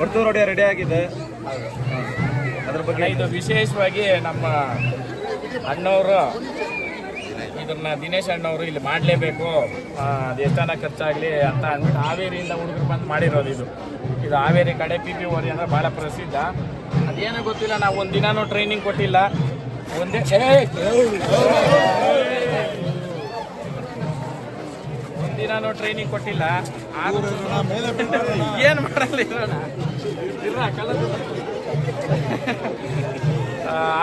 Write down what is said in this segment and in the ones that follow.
Varthur ರೋಡಿಯ ready ಆಗಿದೆ. ಅದ್ರ ಬಗ್ಗೆ ಇದು ವಿಶೇಷವಾಗಿ ನಮ್ಮ ಅಣ್ಣವರು, ಇದನ್ನ ದಿನೇಶ್ ಅಣ್ಣವರು ಇಲ್ಲಿ ಮಾಡಲೇಬೇಕು. ಅದು ಎಷ್ಟನ ಖರ್ಚಾಗಲಿ ಅಂತ ಅಂದ್ಬಿಟ್ಟು ಹಾವೇರಿಯಿಂದ ಹುಡುಗರು ಬಂದು ಮಾಡಿರೋದು ಇದು. ಇದು ಹಾವೇರಿ ಕಡೆ ಪಿ ಪಿ ಓರಿ ಅಂದರೆ ಭಾಳ ಪ್ರಸಿದ್ಧ. ಅದೇನೋ ಗೊತ್ತಿಲ್ಲ, ನಾವು ಒಂದು ದಿನಾನೂ ಟ್ರೈನಿಂಗ್ ಕೊಟ್ಟಿಲ್ಲ. ಒಂದೇ ಒಂದಿನಾನು ಟ್ರೈನಿಂಗ್ ಕೊಟ್ಟಿಲ್ಲ. ಆದ್ರೂ ಏನು ಮಾಡಲ್ಲ ಇರೋಣ. ಇರ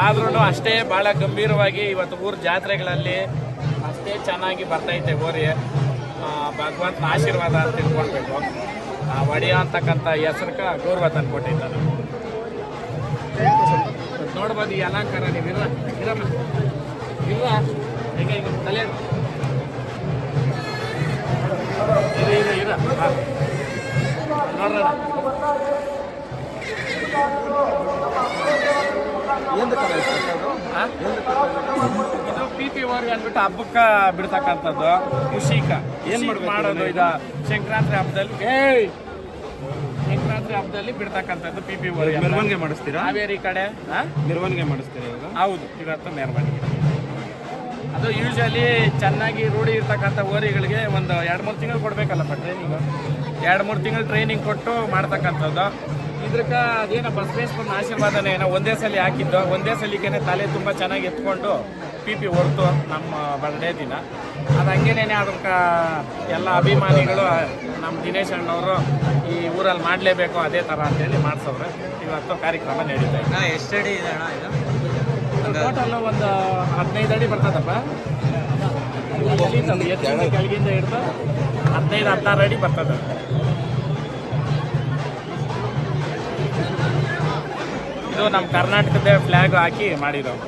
ಆದ್ರೂ ಅಷ್ಟೇ ಭಾಳ ಗಂಭೀರವಾಗಿ ಇವತ್ತು ಊರ ಜಾತ್ರೆಗಳಲ್ಲಿ ಅಷ್ಟೇ ಚೆನ್ನಾಗಿ ಬರ್ತೈತೆ ಹೋರಿ ಆ, ಭಗವಂತನ ಆಶೀರ್ವಾದ ಅಂತ ತಿಳ್ಕೊಳ್ಬೇಕು. ಆ ಒಡೆಯ ಅಂತಕ್ಕಂಥ ಹೆಸರ್ಕ ಗೌರವ ತಂದ್ಕೊಟ್ಟಿದ್ದಾನೆ ನೋಡ್ಬೋದು ಈ ಅಲಂಕಾರ ನೀವು ಇರ ಇರಮ್ಮ ಇಲ್ಲ ಈಗ ತಲೆ ಇದು ಪಿ ಪಿ ವರ್ಗ ಅಂದ್ಬಿಟ್ಟು ಹಬ್ಬಕ್ಕ ಬಿಡ್ತಕ್ಕಂಥದ್ದು. ಖುಷಿಕ ಏನ್ ಮಾಡೋದು ಇದು ಸಂಕ್ರಾಂತಿ ಹಬ್ಬದಲ್ಲಿ. ಏಯ್! ಸಂಕ್ರಾಂತಿ ಹಬ್ಬದಲ್ಲಿ ಬಿಡ್ತಕ್ಕಂಥದ್ದು ಪಿ ಪಿ ವರ್ಗ ಮೆರವಣಿಗೆ ಮಾಡಿಸ್ತೀರಾ? ಹಾವೇರಿ ಕಡೆ? ಮೆರವಣಿಗೆ ಮಾಡಿಸ್ತೀರಾ ಹೌದು ಇವತ್ತು ಮೆರವಣಿಗೆ. ಅದು ಯೂಶಲಿ ಚೆನ್ನಾಗಿ ರೂಢಿ ಇರ್ತಕ್ಕಂಥ ಓರಿಗಳಿಗೆ ಒಂದು ಎರಡು ಮೂರು ತಿಂಗಳು ಕೊಡಬೇಕಲ್ಲಪ್ಪ ಟ್ರೈನಿಂಗು ಎರಡು ಮೂರು ತಿಂಗಳು ಟ್ರೈನಿಂಗ್ ಕೊಟ್ಟು ಮಾಡ್ತಕ್ಕಂಥದ್ದು. ಇದಕ್ಕೆ ಅದೇನೋ ಬಸವೇಶ್ವರನ ಆಶೀರ್ವಾದನೇ ಏನೋ ಒಂದೇ ಸಲ ಹಾಕಿದ್ದು, ಒಂದೇ ಸಲಿಗೆ ತಲೆ ತುಂಬ ಚೆನ್ನಾಗಿ ಎತ್ಕೊಂಡು ಪಿ ಪಿ ಹೊರ್ತು ನಮ್ಮ ಬರ್ಡೇ ದಿನ. ಅದು ಹಂಗೇನೇ ಅದಕ್ಕೆ ಎಲ್ಲ ಅಭಿಮಾನಿಗಳು, ನಮ್ಮ ದಿನೇಶ್ ಅಣ್ಣವರು ಈ ಊರಲ್ಲಿ ಮಾಡಲೇಬೇಕು ಅದೇ ಥರ ಅಂತೇಳಿ ಮಾಡಿಸೋರು ಇವತ್ತು ಕಾರ್ಯಕ್ರಮ ನಡೀತಾ ಇದೆ. ಎಷ್ಟಡಿ ಇದೆ ಅಣ್ಣ ಇದು? ಟೋಟಲ್ ಒಂದು ಹದಿನೈದು ಅಡಿ ಬರ್ತದಪ್ಪ. ಎತ್ತಿಂದ ಕೆಳಗಿಂದ ಹಿಡಿದು ಹದಿನೈದು ಹದಿನಾರು ಅಡಿ ಬರ್ತದ. ಇದು ನಮ್ಮ ಕರ್ನಾಟಕದ ಫ್ಲ್ಯಾಗ್ ಹಾಕಿ ಮಾಡಿರೋದು.